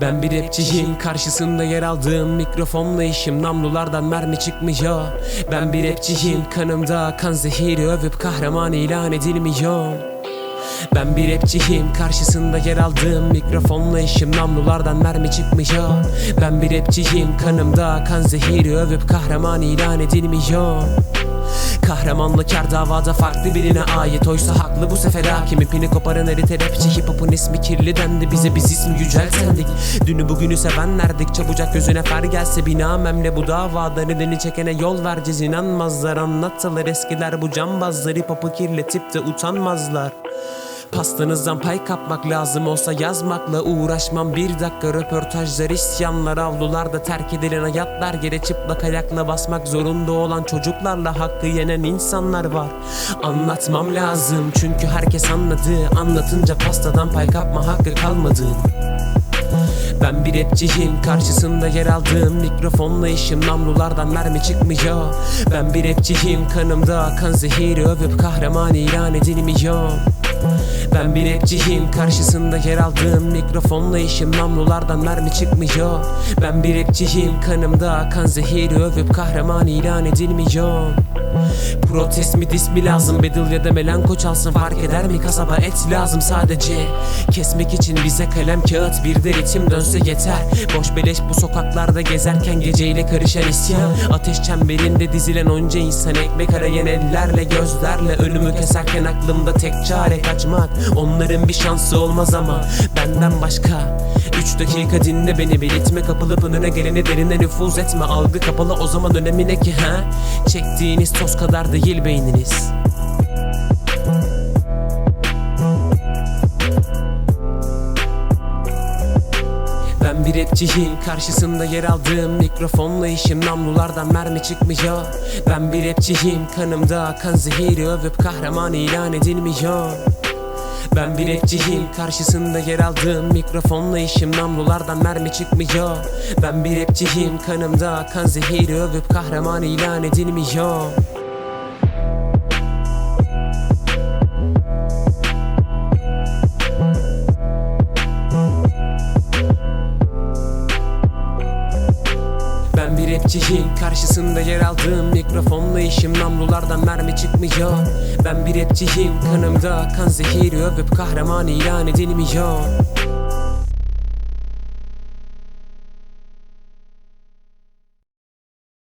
Ben bir rapçiyim karşısında yer aldığım mikrofonla işim. Namlulardan mermi çıkmıyor Ben bir rapçiyim kanımda kan zehiri övüp kahraman ilan edilmiyor. Ben bir rapçiyim karşısında yer aldığım mikrofonla işim. Namlulardan mermi çıkmıyor Ben bir rapçiyim kanımda kan zehiri övüp kahraman ilan edilmiyor Kahramanlık her davada farklı birine ait. Oysa haklı bu sefer hakim ipini koparan harita rapçi Hip hop'un ismi kirli dendi. Bize biz ismi yüceltendik. Dünü bugünü sevenlerdik. Çabucak gözüne fer gelse binamemle bu davada Nedeni çekene yol vereceğiz. İnanmazlar Anlatsalar eskiler bu cambazlar. Hip hop'u kirletip de utanmazlar Pastanızdan pay kapmak lazım olsa yazmakla uğraşmam. Bir dakika röportajlar isyanlar avlularda terk edilen hayatlar. Yere çıplak ayakla basmak zorunda olan çocuklarla hakkı yenen insanlar var. Anlatmam lazım çünkü herkes anladı. Anlatınca pastadan pay kapma hakkı kalmadı. Ben bir rapçiyim karşısında yer aldığım mikrofonla işim namlulardan mermi çıkmıyor. Ben bir rapçiyim kanımda kan zehiri övüp kahraman ilan edilmiyor ben bir rapçiyim karşısında yer aldığım mikrofonla işim namlulardan mermi çıkmıyor. Ben bir rapçiyim kanımda kan zehiri övüp kahraman ilan edilmiyor. Protest mi dis mi lazım? Battle ya da melanko çalsın fark eder mi? Kasaba et lazım sadece. Kesmek için bize kalem kağıt bir de ritim dönse yeter. Boş beleş bu sokaklarda gezerken geceyle karışan isyan. Ateş çemberinde dizilen onca insan ekmek arayan ellerle gözlerle Ölümü keserken aklımda tek çare kaçmak. Onların bir şansı olmaz ama benden başka. Üç dakika dinle beni belirtme kapılıp önüne geleni derine nüfuz etme. Algı kapalı o zaman önemine ki ha? Çektiğiniz toz kadar değil beyniniz. Ben bir rapçiyim karşısında yer aldığım mikrofonla işim. Namlulardan mermi çıkmıyor. Ben bir rapçiyim kanımda kan zehiri övüp kahraman ilan edilmiyor ben bir rapçiyim karşısında yer aldığım mikrofonla işim namlulardan mermi çıkmıyor. Ben bir rapçiyim kanımda kan zehiri övüp kahraman ilan edilmiyor bir karşısında yer aldığım mikrofonla işim namlulardan mermi çıkmıyor. Ben bir rapçiyim kanımda kan zehiri övüp kahraman ilan edilmiyor